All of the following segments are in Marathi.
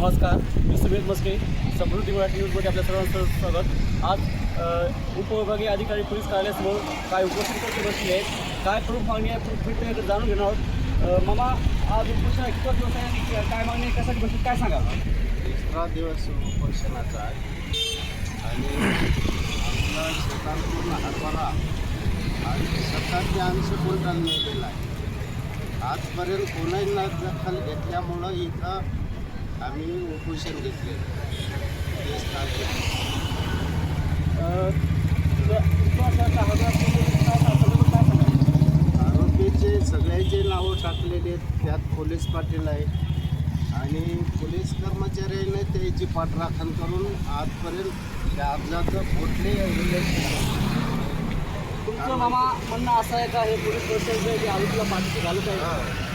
नमस्कार मी सुमित मस्के समृद्धी मराठी न्यूजमध्ये आपल्या सर्वांचं स्वागत. आज उपविभागीय अधिकारी पोलीस कार्यालयासमोर काय उपस्थित बसले आहेत काय प्रमुख मागणी आहे प्रमुख ते जाणून घेणार आहोत. अ, मामा आज उपोषण किती दिवस आहे आणि काय मागणी आहे कशासाठी बसली काय सांगा एक्स्ट्रा दिवस उपोषणाचा आहे. आणि आपला शेतात पूर्ण हरभरा आणि सरकारने अंश क्विंटल नेलेला आहे? आजपर्यंत कोणाही न दखल घेतल्यामुळं इथं आम्ही उपोषण घेतले. आरोपीचे सगळ्याचे नावं टाकलेले आहेत त्यात पोलीस पाटील आहे. आणि पोलीस कर्मचाऱ्याने त्याची पाठराखण करून आजपर्यंत त्या अर्जाचं कुठले तुमचं मामा म्हणणं असं आहे का? हे पोलीस प्रशासन जे आरोपीला पाठीशी घालत आहे?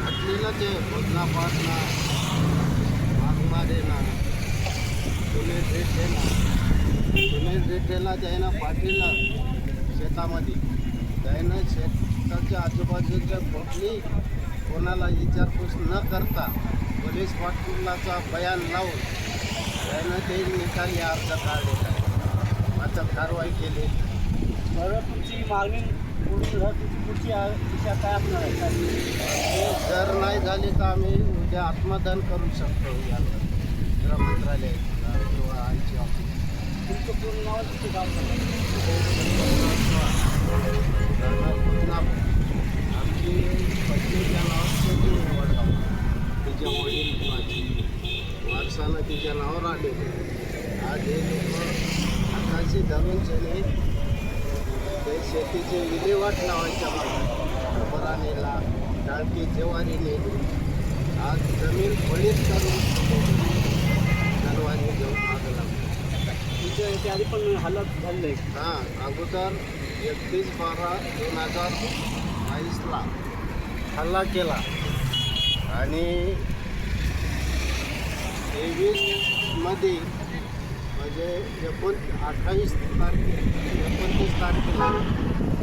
घटनेला ते भोजना पाडणं मागमा देणं पुणे रेट देणं पुणे रेट देणं त्यानं पाठीला शेतामध्ये त्यानं शेताच्या आजूबाजूच्या कुठली कोणाला विचारपूस न करता पोलीस पाटलाचा बयान लावून त्यानं ते निकाली अर्ज काढलेला आहे आता कारवाई केली बरं तुमची मागणी पुढची दिशा काय आपणार आहे जर नाही झाले तर आम्ही उद्या आत्मदान करू शकतो याला गृह मंत्रालय किंवा आमची ऑफिस तुमचं पूर्ण नाव तिथे काम गाव आमची पत्नीच्या नावात वडगाव तिच्या वडील माझी वारसानं तिच्या नावावर आले. आज हे लोक आकाशी धरून ते शेतीचे विल्हेवाट लावायच्या हरभरा नेला डाळकी ज्वारी नेली. आज जमीन फळीत करून जलवारी घेऊन मागं लागली. तुमच्या याच्या आधी पण हालत आहे हां अगोदर एकतीस बारा दोन हजार बावीसला हल्ला केला. आणि तेवीसमध्ये म्हणजे एकोण अठ्ठावीस तारखे तारखेला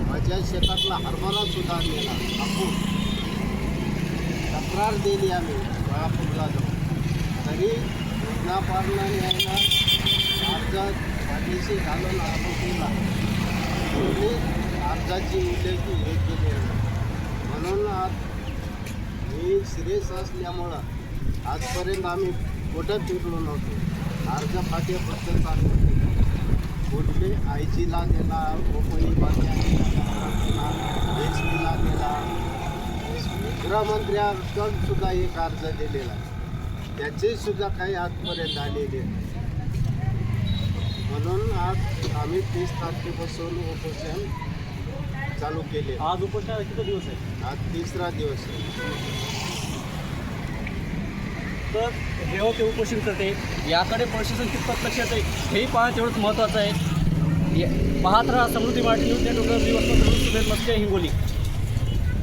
माझ्या शेतातला हरभरा नेला. आपण तक्रार दिली आम्ही बाळापूरला जाऊन. तरी योजना पारणा यायला अर्ज पाठीशी घालून आपण केला. कोणी अर्जाची उल्लेखी हे केले म्हणून आज मी सिरियस असल्यामुळं आजपर्यंत आम्ही कुठं फिरलो नव्हतो. अर्ज फाटे फक्त चालू कुठले आय जीला दिला उपविभागाला एस पीला दिला गृहमंत्र्याकडून सुद्धा एक अर्ज दिलेला आहे. त्याचे सुद्धा काही आजपर्यंत आलेले. म्हणून आज आम्ही तीस तारखेपासून उपोषण चालू केले. आज उपोषणाला किती दिवस आहे? आज तिसरा दिवस आहे. तर हे होते उपोषण करते. याकडे प्रशासन कितपत लक्षात आहे हेही पाहणं तेवढंच महत्त्वाचं आहे. या- पाहत राहा समृद्धी मराठी न्यूज नेटवर्क दिवस सुबेद मस्के हिंगोली.